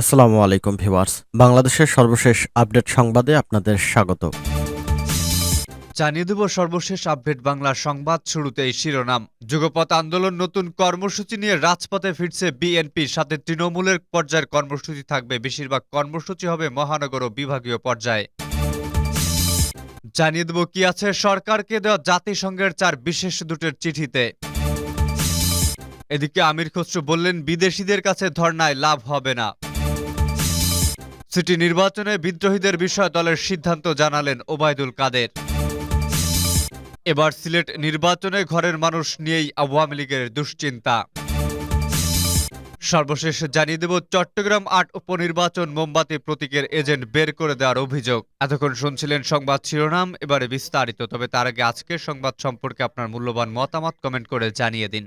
আসসালামু আলাইকুম ভিউয়ার্স। বাংলাদেশের সর্বশেষ আপডেট সংবাদে আপনাদের স্বাগত। জানিয়ে দেব সর্বশেষ আপডেট বাংলা সংবাদ শুরুতেই শিরোনাম। যুগপথ আন্দোলন, নতুন কর্মসূচি নিয়ে রাজপথে ফিরছে বিএনপি, সাথে তৃণমূলের পর্যায়ের কর্মসূচি থাকবে। বেশিরভাগ কর্মসূচি হবে মহানগর ও বিভাগীয় পর্যায়ে। জানিয়ে দেব কি আছে সরকারকে দেওয়া জাতিসংঘের চার বিশেষ দূতের চিঠিতে। এদিকে আমির খসরু বললেন, বিদেশিদের কাছে ধর্নায় লাভ হবে না। সিটি নির্বাচনে বিদ্রোহীদের বিষয়ে দলের সিদ্ধান্ত জানালেন ওবায়দুল কাদের। এবার সিলেট নির্বাচনে ঘরের মানুষ নিয়েই আওয়ামী লীগের দুশ্চিন্তা। সর্বশেষ জানিয়ে দেব, চট্টগ্রাম আট উপনির্বাচন মোমবাতি প্রতীকের এজেন্ট বের করে দেওয়ার অভিযোগ। এতক্ষণ শুনছিলেন সংবাদ শিরোনাম, এবারে বিস্তারিত, তবে তার আগে আজকের সংবাদ সম্পর্কে আপনার মূল্যবান মতামত কমেন্ট করে জানিয়ে দিন।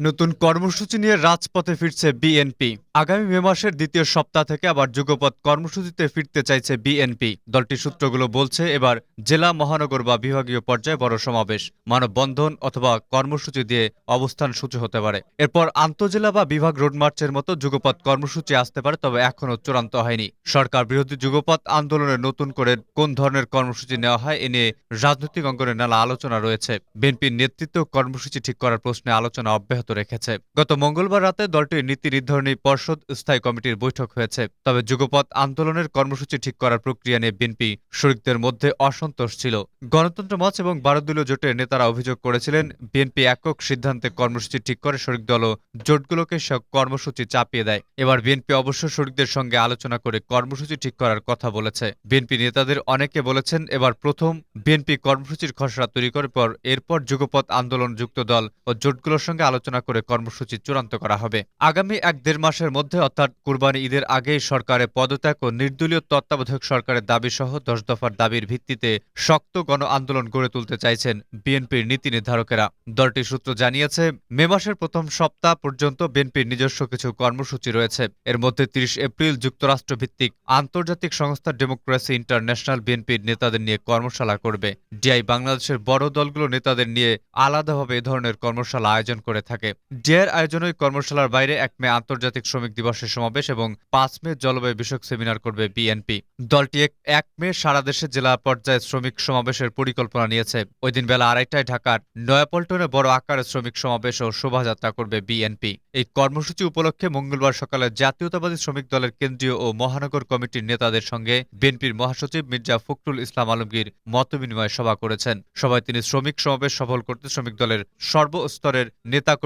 নতুন কর্মসূচি নিয়ে রাজপথে ফিরছে বিএনপি। আগামী মে মাসের দ্বিতীয় সপ্তাহ থেকে আবার যুগপথ কর্মসূচিতে ফিরতে চাইছে বিএনপি। দলটির সূত্রগুলো বলছে, এবার জেলা, মহানগর বা বিভাগীয় পর্যায়ে বড় সমাবেশ। মানববন্ধন অথবা কর্মসূচি দিয়ে অবস্থান সূচি হতে পারে। এরপর আন্তজেলা বা বিভাগ রোড মার্চের মতো যুগপথ কর্মসূচি আসতে পারে, তবে এখনও চূড়ান্ত হয়নি। সরকার বিরোধী যুগপথ আন্দোলনে নতুন করে কোন ধরনের কর্মসূচি নেওয়া হয়, এ নিয়ে রাজনৈতিক অঙ্গনে নানা আলোচনা রয়েছে। বিএনপির নেতৃত্ব কর্মসূচি ঠিক করার প্রশ্নে আলোচনা অব্যাহত রেখেছে। গত মঙ্গলবার রাতে দলটির নীতি নির্ধারণী পর্ষদ স্থায়ী কমিটির বৈঠক হয়েছে। তবে যুগপথ আন্দোলনের কর্মসূচি ঠিক করার প্রক্রিয়া নিয়ে বিএনপি শরিকদের মধ্যে অসন্তোষ ছিল। গণতন্ত্র মঞ্চ এবং বারোদলীয় জোটের নেতারা অভিযোগ করেছিলেন, বিএনপি একক সিদ্ধান্তে কর্মসূচি ঠিক করে শরিক দল জোটগুলোকে সব কর্মসূচি চাপিয়ে দেয়। এবার বিএনপি অবশ্য শরিকদের সঙ্গে আলোচনা করে কর্মসূচি ঠিক করার কথা বলেছে। বিএনপি নেতাদের অনেকে বলেছেন, এবার প্রথম বিএনপি কর্মসূচির খসড়া তৈরি করার পর এরপর যুগপথ আন্দোলন যুক্ত দল ও জোটগুলোর সঙ্গে আলোচনা করে কর্মসূচি চূড়ান্ত করা হবে। আগামী এক দেড় মাসের মধ্যে অর্থাৎ কুরবানি ঈদের আগেই সরকারের পদত্যাগ ও নির্দলীয় তত্ত্বাবধায়ক সরকারের দাবি সহ দশ দফার দাবির ভিত্তিতে শক্ত গণ আন্দোলন গড়ে তুলতে চাইছেন বিএনপির নীতি নির্ধারকেরা। দলটির সূত্র জানিয়েছে, মে মাসের প্রথম সপ্তাহ পর্যন্ত বিএনপির নিজস্ব কিছু কর্মসূচি রয়েছে। এর মধ্যে তিরিশ এপ্রিল যুক্তরাষ্ট্র ভিত্তিক আন্তর্জাতিক সংস্থা ডেমোক্রেসি ইন্টারন্যাশনাল বিএনপির নেতাদের নিয়ে কর্মশালা করবে। ডিআই বাংলাদেশের বড় দলগুলো নেতাদের নিয়ে আলাদাভাবে এ ধরনের কর্মশালা আয়োজন করে থাকে। ডিআইয়ের আয়োজনে কর্মশালার বাইরে এক মে আন্তর্জাতিক শ্রমিক দিবসের সমাবেশ এবং পাঁচ মে জলবায়ু বিষয়ক সেমিনার করবে বিএনপি। দলটি এক- মে সারা দেশে জেলা পর্যায়ে শ্রমিক সমাবেশের পরিকল্পনা নিয়েছে। ওই দিন বেলা আড়াইটায় ঢাকার নয়াপল্টনে বড় আকারে শ্রমিক সমাবেশ ও শোভাযাত্রা করবে বিএনপি। এই কর্মসূচি উপলক্ষে মঙ্গলবার সকালে জাতীয়তাবাদী শ্রমিক দলের কেন্দ্রীয় ও মহানগর কমিটির নেতাদের সঙ্গে বিএনপির মহাসচিব মির্জা ফখরুল ইসলাম আলমগীর মতবিনিময় সভা করেছেন। সভায় তিনি শ্রমিক সমাবেশ সফল করতে শ্রমিক দলের সর্বস্তরের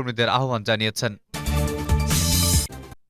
নেতাকর্মীদের আহ্বান জানিয়েছেন।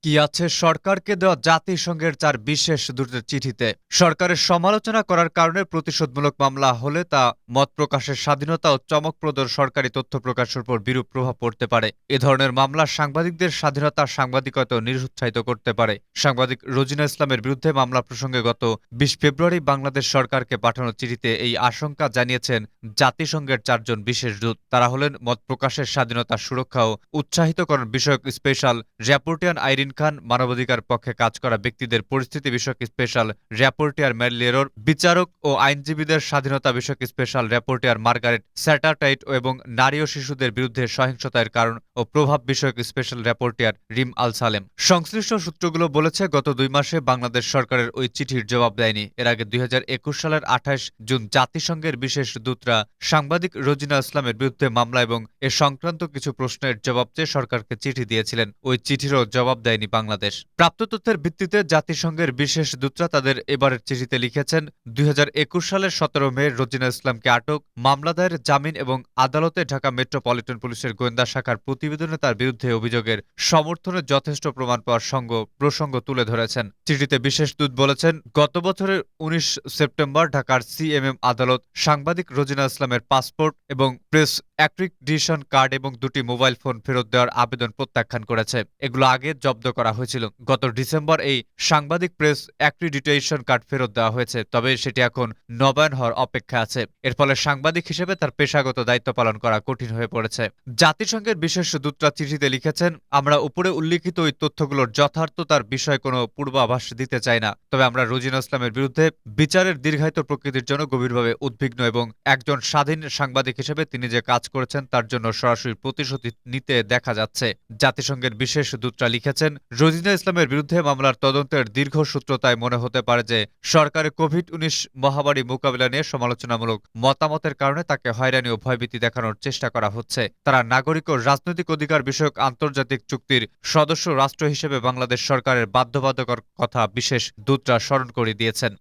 কি আছে সরকারকে দেওয়া জাতিসংঘের চার বিশেষ দূতের চিঠিতে? সরকারের সমালোচনা করার কারণে প্রতিশোধমূলক মামলা হলে তা মত প্রকাশের স্বাধীনতা ও চমকপ্রদ সরকারি তথ্য প্রকাশের উপর বিরূপ প্রভাব পড়তে পারে। এ ধরনের মামলা সাংবাদিকদের স্বাধীনতা সাংবাদিকতা নিরুৎসাহিত করতে পারে। সাংবাদিক রোজিনা ইসলামের বিরুদ্ধে মামলা প্রসঙ্গে গত বিশ ফেব্রুয়ারি বাংলাদেশ সরকারকে পাঠানো চিঠিতে এই আশঙ্কা জানিয়েছেন জাতিসংঘের চারজন বিশেষ দূত। তারা হলেন মত প্রকাশের স্বাধীনতা সুরক্ষা ও উৎসাহিতকরণ বিষয়ক স্পেশাল র্যাপোর্টিয়ান আইরিন খান মানবাধিকার পক্ষে কাজ করা ব্যক্তিদের পরিস্থিতি বিষয়ক স্পেশাল র্যাপোর্টিয়ার ম্যালেরোর বিচারক ও আইনজীবীদের স্বাধীনতা বিষয়ক স্পেশাল র্যাপোর্টিয়ার মার্গারেট স্যাটারটাইট এবং নারী ও শিশুদের বিরুদ্ধে সহিংসতার কারণ ও প্রভাব বিষয়ক special rapporteur Reem Al Salem. সংশ্লিষ্ট সূত্রগুলো বলেছে, গত দুই মাসে বাংলাদেশ সরকারের ওই চিঠির জবাব দেয়নি। এর আগে দুই হাজার একুশ সালের আঠাশ জুন জাতিসংঘের বিশেষ দূতরা সাংবাদিক রোজিনা ইসলামের বিরুদ্ধে মামলা এবং এ সংক্রান্ত কিছু প্রশ্নের জবাব চেয়ে সরকারকে চিঠি দিয়েছিলেন। ওই চিঠিরও জবাব দেয়নি বাংলাদেশ। প্রাপ্ত তথ্যের ভিত্তিতে জাতিসংঘের বিশেষ দূতরা তাদের এবারের চিঠিতে লিখেছেন, দুই হাজার একুশ সালের সতেরো মে রোজিনা ইসলামকে আটক, মামলা দায়ের জামিন এবং আদালতে ঢাকা মেট্রোপলিটন পুলিশের গোয়েন্দা শাখার প্রতিবেদনে তার বিরুদ্ধে অভিযোগের সমর্থনে যথেষ্ট প্রমাণ পাওয়ার সঙ্গ, প্রসঙ্গ তুলে ধরেছেন। চিঠিতে বিশেষ দূত বলেছেন, গত বছরের উনিশ সেপ্টেম্বর ঢাকার সিএমএম আদালত সাংবাদিক রোজিনা ইসলামের পাসপোর্ট এবং প্রেস অ্যাক্রিডিশন কার্ড এবং দুটি মোবাইল ফোন ফেরত দেওয়ার আবেদন প্রত্যাখ্যান করেছে। এগুলো আগে জব্দ করা হয়েছিল। গত ডিসেম্বর এই সাংবাদিক প্রেস অ্যাক্রিডিটেশন কার্ড ফেরত দেওয়া হয়েছে, তবে সেটি এখন নবায়ন হওয়ার অপেক্ষা আছে। এর ফলে সাংবাদিক হিসেবে তার পেশাগত দায়িত্ব পালন করা কঠিন হয়ে পড়েছে। জাতিসংঘের বিশেষ দূতরা চিঠিতে লিখেছেন, আমরা উপরে উল্লিখিত ওই তথ্যগুলোর যথার্থতার বিষয়ে কোনো পূর্বাভাস দিতে চাই না। তবে আমরা রোজিনা ইসলামের বিরুদ্ধে বিচারের দীর্ঘায়িত প্রকৃতির জন্য গভীরভাবে উদ্বিগ্ন এবং একজন স্বাধীন সাংবাদিক হিসেবে তিনি যে কাজ করেছেন তার জন্য সরাসরি প্রতিশ্রুতি নিতে দেখা যাচ্ছে। জাতিসংঘের বিশেষ দূতরা লিখেছেন রোজিনা ইসলামের বিরুদ্ধে মামলার তদন্তের দীর্ঘ সূত্রতায় মনে হতে পারে যে সরকারের কোভিড উনিশ মহামারী মোকাবিলা নিয়ে সমালোচনামূলক মতামতের কারণে তাকে হয়রানি ও ভয়ভীতি দেখানোর চেষ্টা করা হচ্ছে। তারা নাগরিক ও রাজনৈতিক অধিকার বিষয়ক আন্তর্জাতিক চুক্তির সদস্য রাষ্ট্র হিসেবে বাংলাদেশ সরকারের বাধ্যবাধকর কথা বিশেষ দূতরা স্মরণ করে দিয়েছেন।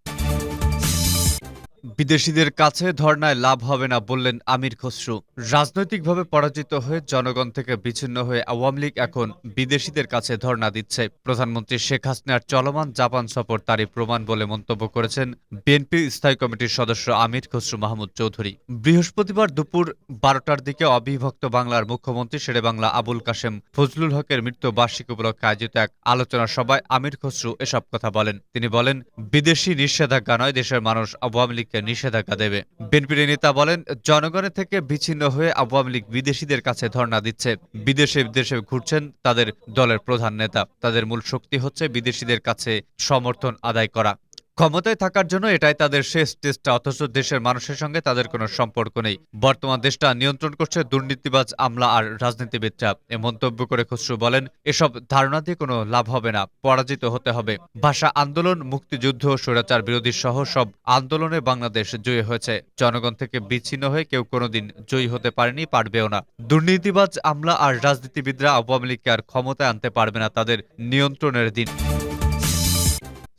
বিদেশিদের কাছে ধর্নায় লাভ হবে না বললেন আমির খসরু। রাজনৈতিকভাবে পরাজিত হয়ে জনগণ থেকে বিচ্ছিন্ন হয়ে আওয়ামী লীগ এখন বিদেশিদের কাছে ধর্ণা দিচ্ছে। প্রধানমন্ত্রী শেখ হাসিনার চলমান জাপান সফর তারই প্রমাণ বলে মন্তব্য করেছেন বিএনপির স্থায়ী কমিটির সদস্য আমির খসরু মাহমুদ চৌধুরী। বৃহস্পতিবার দুপুর বারোটার দিকে অবিভক্ত বাংলার মুখ্যমন্ত্রী শেরে বাংলা আবুল কাশেম ফজলুল হকের মৃত্যু বার্ষিক উপলক্ষে আয়োজিত এক আলোচনা সভায় আমির খসরু এসব কথা বলেন। তিনি বলেন, বিদেশি নিষেধাজ্ঞা নয়, দেশের মানুষ আওয়ামী লীগকে নিষেধাজ্ঞা দেবে। বিএনপির নেতা বলেন, জনগণের থেকে বিচ্ছিন্ন হয়ে আওয়ামী লীগ বিদেশিদের কাছে ধর্ণা দিচ্ছে। বিদেশে বিদেশে ঘুরছেন তাদের দলের প্রধান নেতা। তাদের মূল শক্তি হচ্ছে বিদেশিদের কাছে সমর্থন আদায় করা। ক্ষমতায় থাকার জন্য এটাই তাদের শেষ টেস্টটা অথচ দেশের মানুষের সঙ্গে তাদের কোনো সম্পর্ক নেই। বর্তমান দেশটা নিয়ন্ত্রণ করছে দুর্নীতিবাজ আমলা আর রাজনীতিবিদরা। এ মন্তব্য করে খসরু বলেন, এসব ধারণা দিয়ে কোনো লাভ হবে না, পরাজিত হতে হবে। ভাষা আন্দোলন, মুক্তিযুদ্ধ স্বৈরাচার বিরোধী সহ সব আন্দোলনে বাংলাদেশ জয়ী হয়েছে। জনগণ থেকে বিচ্ছিন্ন হয়ে কেউ কোনোদিন জয়ী হতে পারেনি, পারবেও না। দুর্নীতিবাজ আমলা আর রাজনীতিবিদরা আওয়ামী লীগকে আর ক্ষমতায় আনতে পারবে না তাদের নিয়ন্ত্রণের দিন।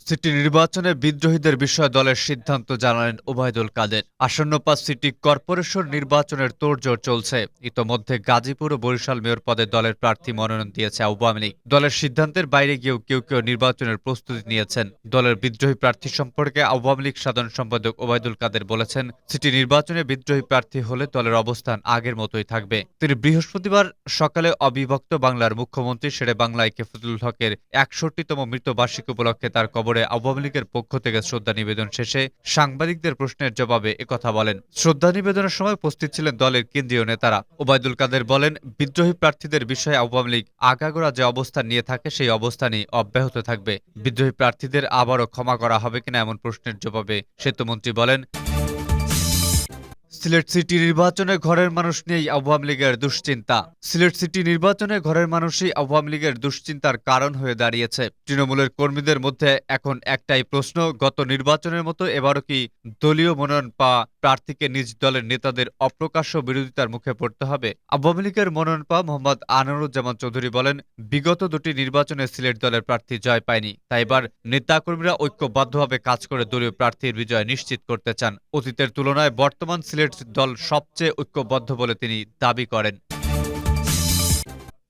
সিটি নির্বাচনে বিদ্রোহীদের বিষয়ে দলের সিদ্ধান্ত জানালেন ওবায়দুল কাদের। আসন্ন পাঁচ সিটি কর্পোরেশন নির্বাচনের তোড়জোড় চলছে। ইতোমধ্যে গাজীপুর ও বরিশাল মেয়র পদে দলের প্রার্থী মনোনয়ন দিয়েছে আওয়ামী লীগ। দলের সিদ্ধান্তের বাইরে গিয়েও কেউ কেউ নির্বাচনের প্রস্তুতি নিয়েছেন। দলের বিদ্রোহী প্রার্থী সম্পর্কে আওয়ামী লীগ সাধারণ সম্পাদক ওবায়দুল কাদের বলেছেন, সিটি নির্বাচনে বিদ্রোহী প্রার্থী হলে দলের অবস্থান আগের মতোই থাকবে। তিনি বৃহস্পতিবার সকালে অবিভক্ত বাংলার মুখ্যমন্ত্রী শেরে বাংলায় কেফতুল হকের একষট্টিতম মৃত্যুবার্ষিকী উপলক্ষে তার কবরে আওয়ামী লীগের পক্ষ থেকে শ্রদ্ধা নিবেদন শেষে সাংবাদিকদের প্রশ্নের জবাবে একথা বলেন। শ্রদ্ধা নিবেদনের সময় উপস্থিত ছিলেন দলের কেন্দ্রীয় নেতারা। ওবায়দুল কাদের বলেন, বিদ্রোহী প্রার্থীদের বিষয়ে আওয়ামী লীগ আগাগোড়া যে অবস্থান নিয়ে থাকে, সেই অবস্থানই অব্যাহত থাকবে। বিদ্রোহী প্রার্থীদের আবারও ক্ষমা করা হবে কিনা এমন প্রশ্নের জবাবে সেতুমন্ত্রী বলেন সিলেট সিটি নির্বাচনে ঘরের মানুষ নিয়েই আওয়ামী লীগের দুশ্চিন্তা। সিলেট সিটি নির্বাচনে ঘরের মানুষই আওয়ামী লীগের দুশ্চিন্তার কারণ হয়ে দাঁড়িয়েছে। তৃণমূলের কর্মীদের মধ্যে এখন একটাই প্রশ্ন, গত নির্বাচনের মতো এবারও কি দলীয় মনোনয়ন পাওয়া প্রার্থীকে নিজ দলের নেতাদের অপ্রকাশ্য বিরোধিতার মুখে পড়তে হবে? আওয়ামী লীগের মনোনয়ন পাওয়া মোহাম্মদ আনারুজ্জামান চৌধুরী বলেন, বিগত দুটি নির্বাচনে সিলেট দলের প্রার্থী জয় পায়নি। তাই এবার নেতাকর্মীরা ঐক্যবদ্ধভাবে কাজ করে দলীয় প্রার্থীর বিজয় নিশ্চিত করতে চান। অতীতের তুলনায় বর্তমান সিলেট দল সবচেয়ে ঐক্যবদ্ধ বলে তিনি দাবি করেন।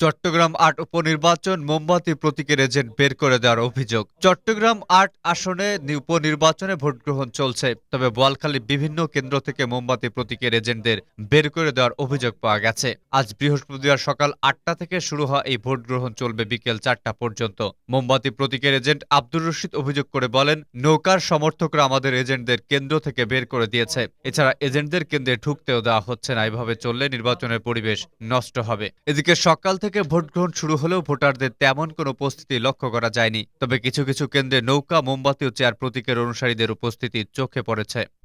চট্টগ্রাম আট উপনির্বাচন মোমবাতি প্রতীকের এজেন্ট বের করে দেওয়ার অভিযোগ। চট্টগ্রাম আট আসনে উপনির্বাচনে ভোট গ্রহণ চলছে, তবে বোয়ালখালী বিভিন্ন কেন্দ্র থেকে মোমবাতি প্রতীকের এজেন্টদের বের করে দেওয়ার অভিযোগ পাওয়া গেছে। আজ বৃহস্পতিবার সকাল আটটা থেকে শুরু হওয়া এই ভোট গ্রহণ চলবে বিকেল চারটা পর্যন্ত। মোমবাতি প্রতীকের এজেন্ট আব্দুর রশিদ অভিযোগ করে বলেন, নৌকার সমর্থকরা আমাদের এজেন্টদের কেন্দ্র থেকে বের করে দিয়েছে। এছাড়া এজেন্টদের কেন্দ্রে ঢুকতেও দেওয়া হচ্ছে না। এভাবে চললে নির্বাচনের পরিবেশ নষ্ট হবে। এদিকে সকাল থেকে ভোট গ্রহণ শুরু হলেও ভোটারদের তেমন কোনো উপস্থিতি লক্ষ্য করা যায়নি। তবে কিছু কিছু কেন্দ্রে নৌকা, মোমবাতি ও চেয়ার প্রতীকের অনুসারীদের উপস্থিতি চোখে পড়েছে।